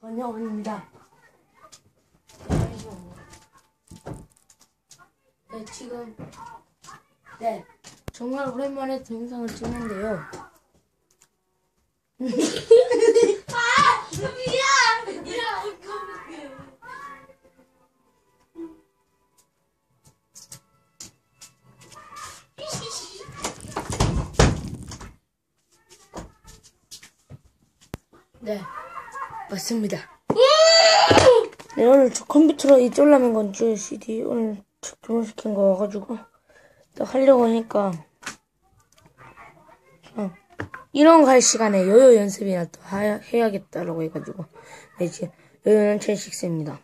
번영원입니다. 네, 지금 네 정말 오랜만에 동영상을 찍는데요. 미안! 야, 어떡해. 네, 맞습니다. 네, 오늘 저 컴퓨터로 이 쫄라맨 건줄 CD 오늘 주문시킨 거 와가지고 또 하려고 하니까 어, 이런 거할 시간에 요요 연습이나 또 하- 해야겠다라고 해가지고 네, 이제 요요 연천식스입니다.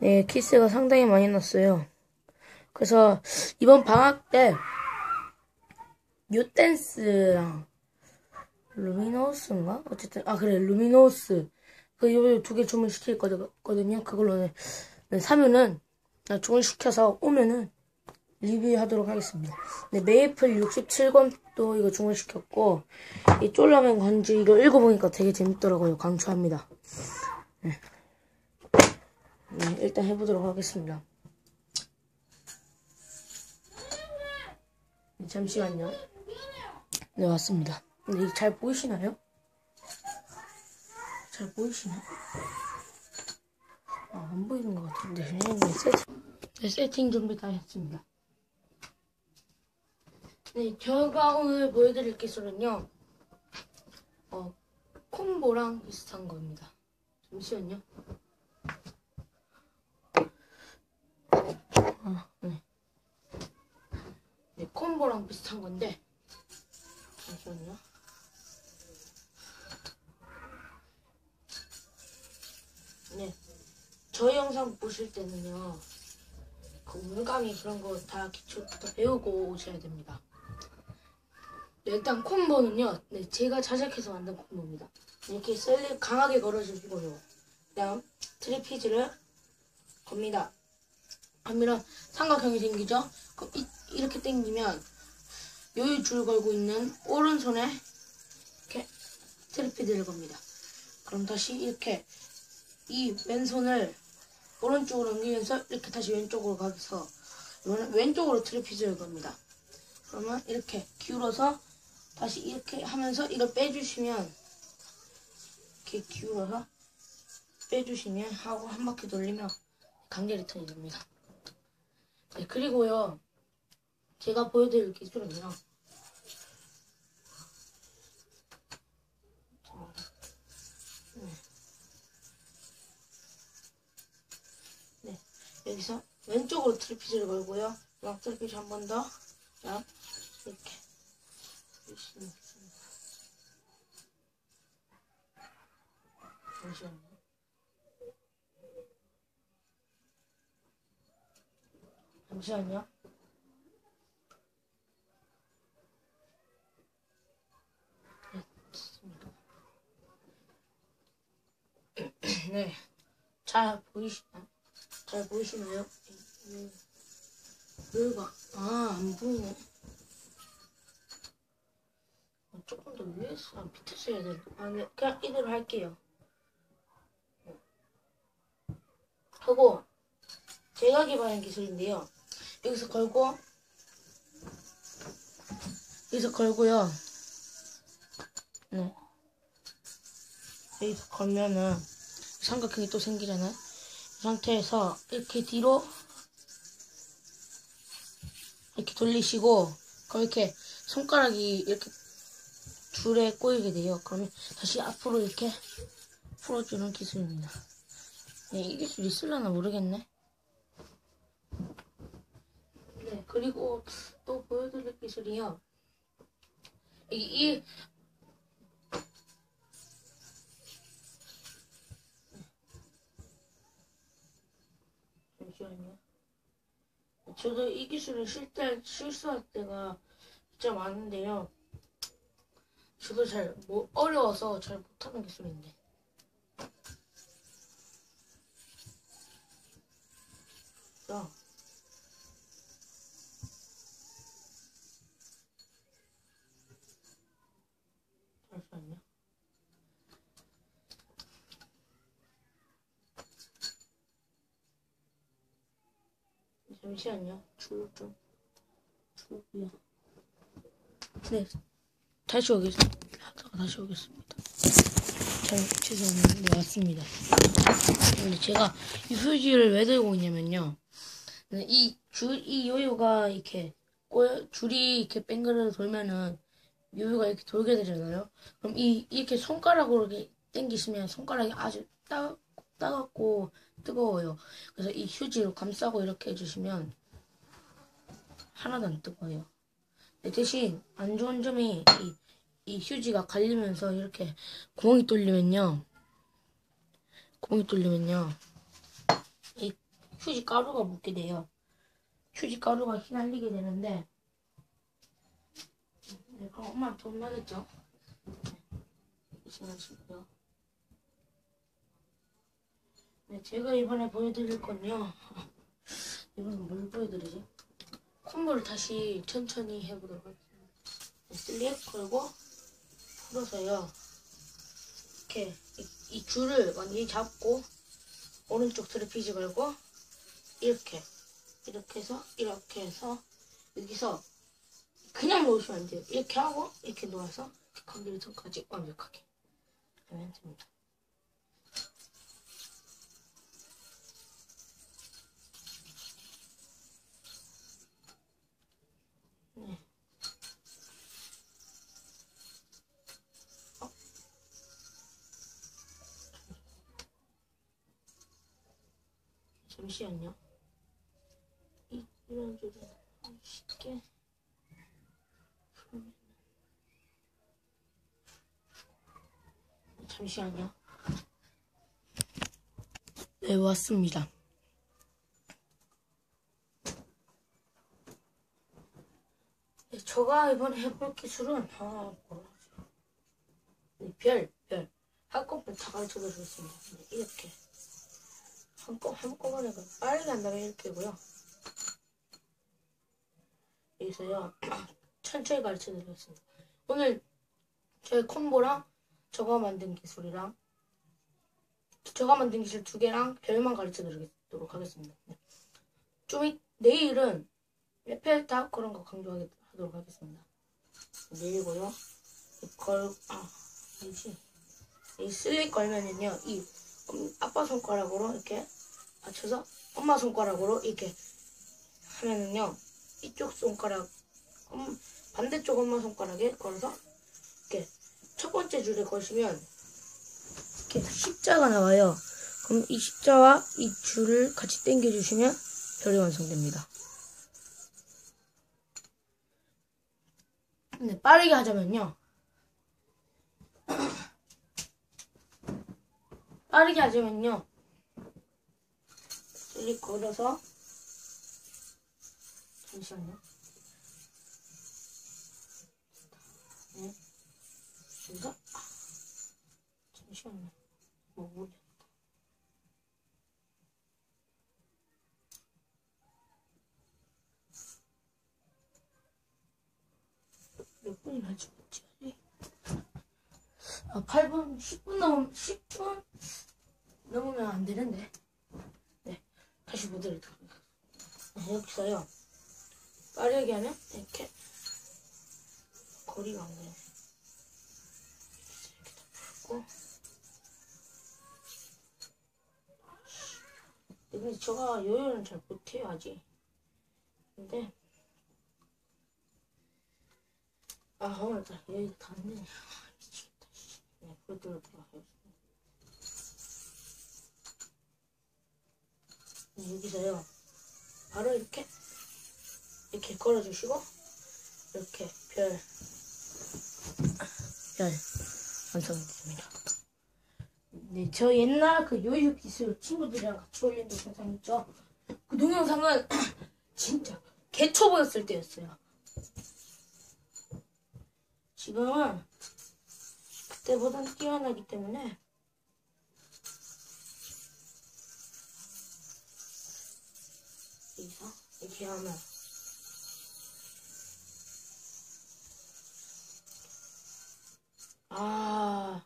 네, 키스가 상당히 많이 났어요. 그래서 이번 방학 때 뉴 댄스랑 루미노스인가? 어쨌든 아 그래 루미노스 그요두개 주문시킬 거거든요. 그걸로 네, 사면은 나 주문시켜서 오면은 리뷰하도록 하겠습니다. 네, 메이플 67권도 이거 주문시켰고 이 쫄라맨 건지 이거 읽어보니까 되게 재밌더라고요. 강추합니다. 네. 네, 일단 해보도록 하겠습니다. 네, 잠시만요. 네, 왔습니다. 근데 잘 보이시나요? 잘 보이시나? 아, 안 보이는 것 같은데. 네, 세팅, 네, 세팅 준비 다 했습니다. 네, 제가 오늘 보여드릴 기술은요, 어, 콤보랑 비슷한 겁니다. 잠시만요. 아, 네. 네, 콤보랑 비슷한 건데, 잠시만요. 네. 저 영상 보실 때는요, 그 물감이 그런 거 다 기초부터 배우고 오셔야 됩니다. 네, 일단 콤보는요, 네, 제가 자작해서 만든 콤보입니다. 이렇게 셀리 강하게 걸어주시고요. 그 다음, 트리피즈를 겁니다. 하면 삼각형이 생기죠? 그럼 이, 이렇게 당기면 여기 줄 걸고 있는 오른손에 이렇게 트리피드를 겁니다. 그럼 다시 이렇게 이 왼손을 오른쪽으로 옮기면서 이렇게 다시 왼쪽으로 가서 왼쪽으로 트리피즈를 겁니다. 그러면 이렇게 기울어서 다시 이렇게 하면서 이걸 빼주시면 이렇게 기울어서 빼주시면 하고 한 바퀴 돌리면 강제 리턴이 됩니다. 네, 그리고요 제가 보여드릴 기술은요 네, 여기서 왼쪽으로 트리피즈를 걸고요. 양 트리피즈 한 번 더. 자, 이렇게. 잠시만요. 잠시만요. 네. 잘 보이시나요? 잘 보이시나요? 음, 여기가 아안 보이네. 어, 조금 더 위에서 밑에서 해야 되나? 아, 네. 그냥 이대로 할게요. 하고 제가 개발한 기술인데요. 여기서 걸고 여기서 걸고요. 네. 여기서 걸면은 삼각형이 또 생기잖아요. 이 상태에서 이렇게 뒤로 이렇게 돌리시고 그렇게 손가락이 이렇게 줄에 꼬이게 돼요. 그러면 다시 앞으로 이렇게 풀어주는 기술입니다. 네, 이 기술 있을려나 모르겠네. 네, 그리고 또 보여드릴 기술이요. 이, 이 잠시만요. 저도 이 기술을 실때 실수할 때가 진짜 많은데요. 저도 잘 뭐 어려워서 잘 못하는 기술인데. 자. 잠시만요. 잠시만요. 줄 좀. 줄이요. 네. 다시 오겠습니다. 하다가 다시 오겠습니다. 잘, 죄송합니다. 네, 왔습니다. 근데 제가 이 휴지를 왜 들고 있냐면요. 네, 이 줄, 이 요요가 이렇게, 꼬 줄이 이렇게 뺑그르 돌면은, 요요가 이렇게 돌게 되잖아요. 그럼 이, 이렇게 손가락으로 이렇게 당기시면 손가락이 아주 따, 따갑고 뜨거워요. 그래서 이 휴지로 감싸고 이렇게 해주시면, 하나도 안 뜨거워요. 네, 대신 안 좋은 점이 이, 이 휴지가 갈리면서 이렇게 구멍이 뚫리면요. 구멍이 뚫리면요. 이 휴지 가루가 묻게 돼요. 휴지 가루가 휘날리게 되는데 네, 그럼 엄마한테 혼나겠죠? 조심하시고요. 네, 제가 이번에 보여드릴 건요. 이번엔 뭘 보여드리지? 콤보를 다시 천천히 해보도록 하겠습니다. 네, 슬립 걸고 풀어서요. 이렇게 이, 이 줄을 완전히 잡고 오른쪽 트래피즈 걸고 이렇게 이렇게 해서 이렇게 해서 여기서 그냥 놓으시면 안 돼요. 이렇게 하고 이렇게 놓아서 거기를 손까지 완벽하게 하면 됩니다. 네. 어? 잠시만요. 이, 이런 줄은 쉽게 잠시만요. 네, 왔습니다. 네, 제가 이번에 해볼 기술은 아 뭐라 하지? 네, 별, 별 한꺼번에 다 가르쳐 드리겠습니다. 네, 이렇게 한꺼 한꺼번에 그 빠르게 한다면 이렇게고요. 여기서요 천천히 가르쳐 드리겠습니다. 오늘 저희 콤보랑 저거 만든 기술이랑 저가 만든 기술 두 개랑 별만 가르쳐 드리도록 하겠습니다. 네. 좀 이, 내일은 에펠탑 그런 거 강조하도록 하겠습니다. 내리고요. 이 걸, 아, 아니지. 이 슬릭 걸면은요, 이 음, 아빠 손가락으로 이렇게 받쳐서 엄마 손가락으로 이렇게 하면은요, 이쪽 손가락, 음, 반대쪽 엄마 손가락에 걸어서 이렇게 첫 번째 줄에 거시면 이렇게 십자가 나와요. 그럼 이 십자와 이 줄을 같이 당겨 주시면 별이 완성됩니다. 네, 빠르게 하자면요. 빠르게 하자면요. 슬립 걸어서 잠시만요. 네. 이거 아, 잠시만요. 뭐 뭐냐? 몇 분이나 찍었지? 아, 8분, 10분 넘으면, 10분 넘으면 안 되는데. 네. 다시. 네, 여기서요. 빠르게 하면 이렇게 거리가 안 되네. 이렇게 다 풀고. 근데 제가 요요는 잘 못해요, 아직. 근데, 아, 오늘따라 여기가 다안 되네. 아, 미치겠다. 씨. 네, 보여드리도록 하겠습니다. 네, 여기서요. 바로 이렇게, 이렇게 걸어주시고, 이렇게 별, 별, 완성됩니다. 네, 저 옛날 그 요요 기술 친구들이랑 같이 올린 동영상 있죠? 그 동영상은 진짜 개초 보였을 때였어요. 지금은 그때보단 뛰어나기 때문에 여기서 이렇게 하면 아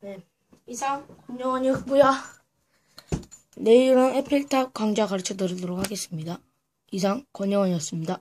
네. 이상 권영원이었고요. 내일은 에펠탑 강좌 가르쳐 드리도록 하겠습니다. 이상 권영원이었습니다.